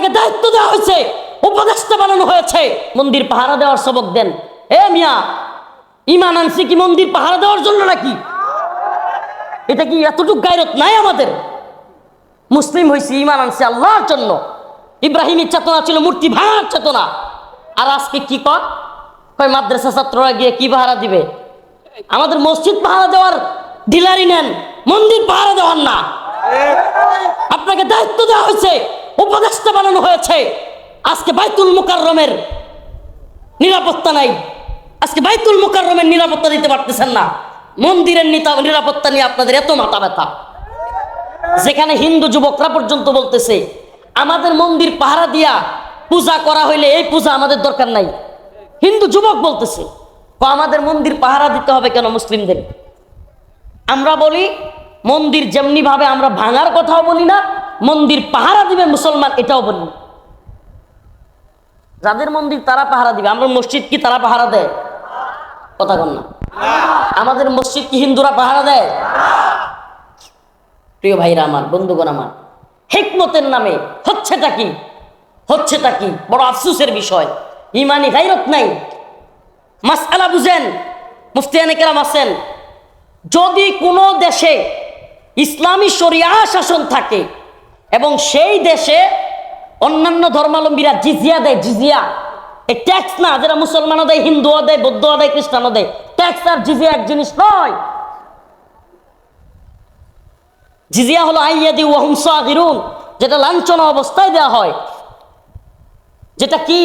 আপনাকে দায়িত্ব দেওয়া হয়েছে, উপদেষ্টা বানানো হয়েছে। মন্দির পাহারা দেওয়ার সবক দেন। এ মিয়া, ইমান আনছি কি মন্দির পাহারা দেওয়ার জন্য নাকি? এটা কি এতটুকু গায়রত নাই আমাদের? মুসলিম হয়েছি ইমান আনছে আল্লাহর জন্য। ইব্রাহিমের চেতনা ছিল মূর্তি ভাঙার চেতনা। আর আজকে কি কর? কয়, মাদ্রাসা ছাত্ররা গিয়ে কি পাহারা দিবে? আমাদের মসজিদ পাহারা দেওয়ার ডিলারি নেন, মন্দির পাহারা দেওয়ার না। আপনাকে দায়িত্ব দেওয়া হয়েছে উপদেষ্টা বানানো হয়েছে। আজকে বাইতুল মুকাররমের নিরাপত্তা নাই। আজকে বাইতুল মুকাররমের নিরাপত্তা দিতে পারতেছেন না। মন্দিরের নিতা- নিরাপত্তা নিয়ে আপনাদের এত মাথা ব্যথা। যেখানে হিন্দু যুবকরা পর্যন্ত বলতেছে, আমাদের মন্দির পাহারা দিয়া পূজা করা হইলে এই পূজা আমাদের দরকার নাই। হিন্দু যুবক বলতেছে আমাদের মন্দির পাহারা দিতে হবে কেন মুসলিমদের? আমরা বলি, মন্দির যেমনি ভাবে আমরা ভাঙার কথাও বলি না মন্দির পাহারা দিবে মুসলমান, এটাও বলি যাদের মন্দির তারা পাহারা দিবে। আমরা মসজিদ কি তারা পাহারা দেয়? কথা কন না। আমাদের মসজিদ কি হিন্দুরা পাহারা দেয়? প্রিয় ভাইরা আমার, বন্ধুগণ আমার, হেকমতের নামে হচ্ছেটা কি? হচ্ছেটা কি? বড় আফসুসের বিষয়। ইমানি গাইরত নাই। মাসআলা বুঝেন মুফতিয়ানে কেরাম আছেন। যদি কোনো দেশে ইসলামী শরিয়া শাসন থাকে এবং সেই দেশে অন্যান্য ধর্মাবলম্বীরা জিজিয়া দেয়, জিজিয়া। এই ট্যাক্স না যারা মুসলমানও দেয়, হিন্দুও দেয়, বৌদ্ধও দেয়, খ্রিস্টানও দেয়। ট্যাক্স আর জিজিয়া এক জিনিস নয়। জিজিয়া হলো আইয়াদি ওয়াহুম সাগিরুন, যেটা লাঞ্ছনা অবস্থায় দেওয়া হয়। যেটা কি?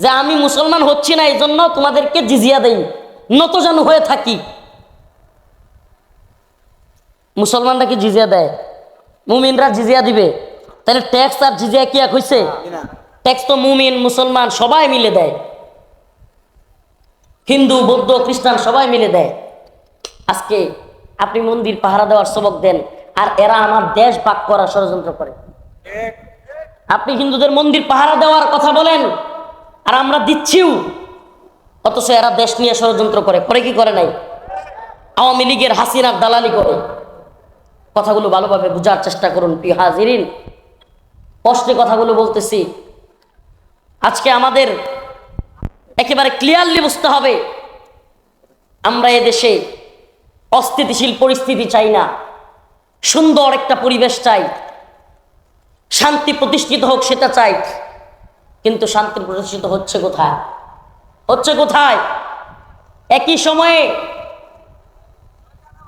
যে আমি মুসলমান হচ্ছি না এই জন্য তোমাদেরকে জিজিয়া দেই। নত যেন হয়ে থাকি। মুসলমানরা কি জিজিয়া দেয়? মুমিনরা জিজিয়া দিবে। তাহলে ট্যাক্স আর জিজিয়া কি এক হয়েছে ট্যাক্স তো মুমিন মুসলমান সবাই মিলে দেয়। হিন্দু বৌদ্ধ খ্রিস্টান সবাই মিলে দেয়। আজকে আপনি মন্দির পাহারা দেওয়ার সবক দেন আর এরা আমার দেশ ভাগ করার ষড়যন্ত্র করে। আপনি হিন্দুদের মন্দির পাহারা দেওয়ার কথা বলেন আর আমরা দিচ্ছিও। অথচ এরা দেশ নিয়ে ষড়যন্ত্র করে করে কি করে নাই? আওয়ামী লীগের হাসিনার দালালি করে। কথাগুলো ভালোভাবে বোঝার চেষ্টা করুন, প্রিয় হাজিরিন। কষ্টে কথাগুলো বলতেছি। আজকে আমাদের একেবারে ক্লিয়ারলি বুঝতে হবে, আমরা এদেশে অস্থিতিশীল পরিস্থিতি চাই না, সুন্দর একটা পরিবেশ চাই, শান্তি প্রতিষ্ঠিত হোক সেটা চাই, কিন্তু শান্তি প্রতিষ্ঠিত হচ্ছে কোথায়? হচ্ছে কোথায়? একই সময়ে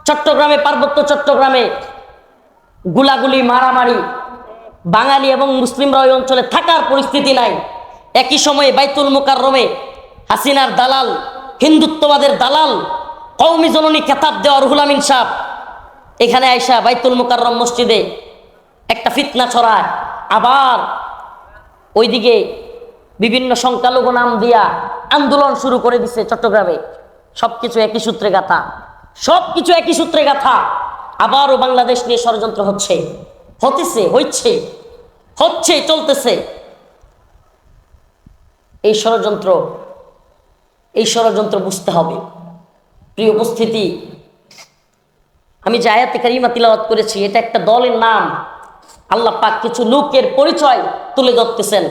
চট্টগ্রামে, পার্বত্য চট্টগ্রামে গুলাগুলি, মারামারি, বাঙালি এবং মুসলিমরা ওই অঞ্চলে থাকার পরিস্থিতি নাই। একই সময়ে বাইতুল মুকাররমে হাসিনার দালাল, হিন্দুত্ববাদের দালাল কৌমি জননী খেতাব দেওয়া রুহুল আমিন সাহ এখানে আইসা বাইতুল মুকাররম মসজিদে একটা ফিতনা ছড়ায়। আবার ওইদিকে বিভিন্ন সংখ্যালঘু নাম দিয়া আন্দোলন শুরু করে দিছে চট্টগ্রামে। সবকিছু একই সূত্রে গাথা। সবকিছু একই সূত্রে গাথা। আবারও বাংলাদেশ নিয়ে ষড়যন্ত্র হচ্ছে। হতেছে হচ্ছে হচ্ছে, চলতেছে। এই ষড়যন্ত্র এই ষড়যন্ত্র বুঝতে হবে। প্রিয় উপস্থিতি, আমি যে আয়াতে কারিমা তিলাওয়াত করেছি, এটা একটা দলের নাম। আল্লাহ পাক কিছু লোকের পরিচয় তুলে ধরতেছেন।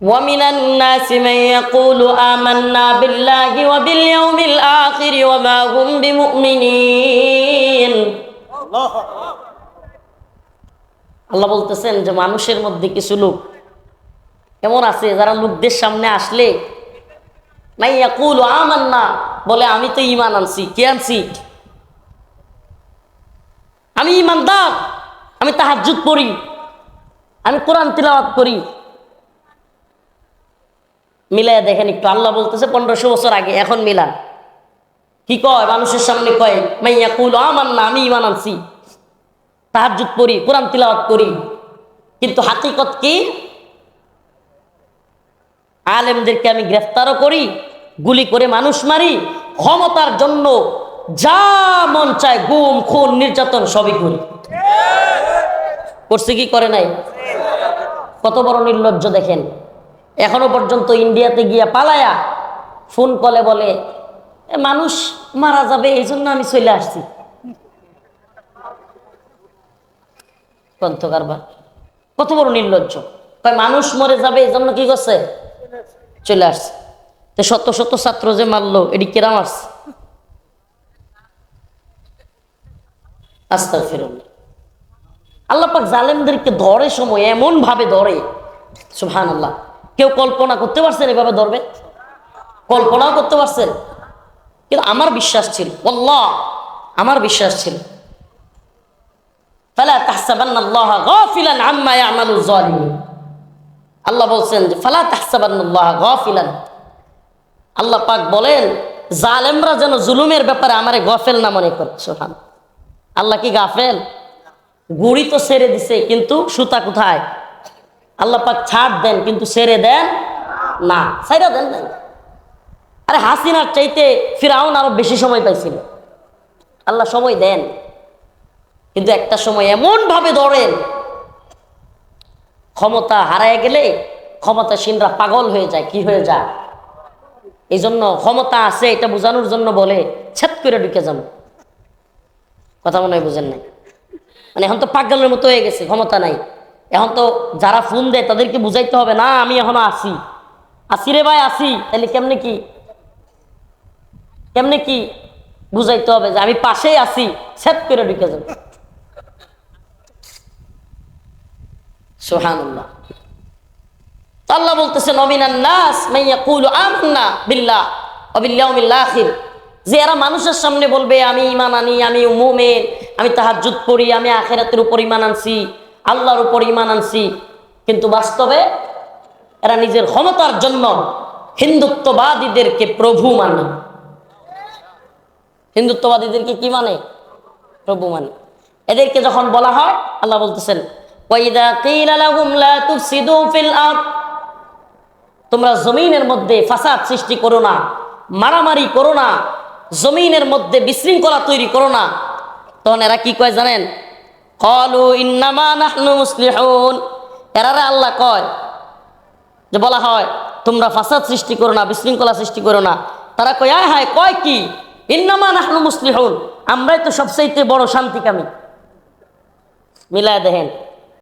ومن الناس من يقول آمنا بالله وباليوم الآخر وما هم بمؤمنين আল্লাহ বলতেছেন যে মানুষের মধ্যে কিছু লোক এমন আছে যারা লোকদের সামনে আসলে নাই ইয়াকুল আমান্না বলে আমি তো ইমান আনছি কে আনছি আমি ইমানদার আমি তাহাজ্জুদ পড়ি আমি কোরআন তিলাওয়াত করি মিলায় দেখেন একটু, আল্লাহ বলতেছে পনেরোশো বছর আগে, এখন মিলান। কি কয়? মানুষের সামনে কয়, মাইয়া কুল আমার না আমি ইমান আনছি। তাহাজ্জুদ পড়ি, কোরআন তিলাওয়াত করি। কিন্তু হাকিকত কি? আলেমদেরকে আমি গ্রেফতারও করি, গুলি করে মানুষ মারি, ক্ষমতার জন্য যা মন চায় গুম, খুন, নির্যাতন সবই করি। করছে কি, করে নাই? কত বড় নির্লজ্জ দেখেন। এখনও পর্যন্ত ইন্ডিয়াতে গিয়া পালায়া ফোন কলে বলে মানুষ মারা যাবে, এই জন্য আমি চলে আসছি। কত বড় নির্লজ্জ। মানুষ মরে যাবে, এই জন্য কি করছে? চলে আসছে। তো শত শত ছাত্র যে মারলো, এটি কেরা মারছে? আস্তার ফিরুন আল্লাহ পাক জালেমদেরকে ধরে সময় এমন ভাবে ধরে। সুহান আল্লাহ কেউ কল্পনা করতে পারছেন এভাবে ধরবে? কল্পনাও করতে পারছেন। কিন্তু আমার বিশ্বাস ছিল আল্লাহ আমার বিশ্বাস ছিল। ফালা তাহসাবান্না আল্লাহ গাফিলান আম্মা আল্লাহ যে, ফালা গাফিলান। আল্লাহ পাক বলেন, জালেমরা যেন জুলুমের ব্যাপারে আমারে গফেল না মনে করে। আল্লাহ কি গাফেল? গুড়ি তো ছেড়ে দিছে, কিন্তু সুতা কোথায়? আল্লাহ পাক ছাড় দেন, কিন্তু ছেড়ে দেন না। ছাইরা দেন নাই। আরে হাসিনার চাইতে ফিরাউন আরও বেশি সময় পাইছিল। আল্লাহ সময় দেন। কিন্তু একটা সময় এমন ভাবে ধরেন, ক্ষমতা হারায় গেলে ক্ষমতাসীনরা পাগল হয়ে যায়। কি হয়ে যায়? এই জন্য ক্ষমতা আছে, এটা বোঝানোর জন্য বলে ছেদ করে ঢুকে যান কথা মনে হয় বুঝেন নাই? মানে এখন তো পাগলের মতো হয়ে গেছে, ক্ষমতা নাই। এখন তো যারা ফোন দেয় তাদেরকে বুঝাইতে হবে, না, আমি এখনও আসি। আসি রে ভাই, আসি। তাহলে কেমনে কি? কেমনে কি? বুঝাইতে হবে যে আমি পাশেই আসি সেট করে ঢুকে যাব। সুহানুল্লাহ আল্লাহ বলতেছে, নমিনান নাস মাইয়া কুলু আমান্না বিল্লাহ অবিল্লাউমিল আখির। যে এরা মানুষের সামনে বলবে, আমি ইমান আনি, আমি মুমেন, আমি তাহাজ্জুদ পড়ি, আমি আখেরাতের উপর ইমান আনছি। আল্লাহর উপর ইমান আনছি। কিন্তু বাস্তবে এরা নিজের ক্ষমতার জন্য হিন্দুত্ববাদীদেরকে প্রভু মানে। হিন্দুত্ববাদীদেরকে কি মানে? প্রভু মানে। এদেরকে যখন বলা হয়, আল্লাহ বলতেছেন তোমরা জমিনের মধ্যে ফাসাদ সৃষ্টি করো না, মারামারি করো না, জমিনের মধ্যে বিশৃঙ্খলা তৈরি করো না। তখন এরা কি কয় জানেন? কলু ইন্নামা নাহনু মুসলিহুন। এরারে আল্লাহ কয় যে বলা হয়, তোমরা ফাসাদ সৃষ্টি করো না, বিশৃঙ্খলা সৃষ্টি করো না। তারা কয়, আয় হায়, কয় কি? ইন্নামা নাহনু মুসলিহুন। আমরাই তো সবচাইতে বড় শান্তিকামী। মিলায় দেখেন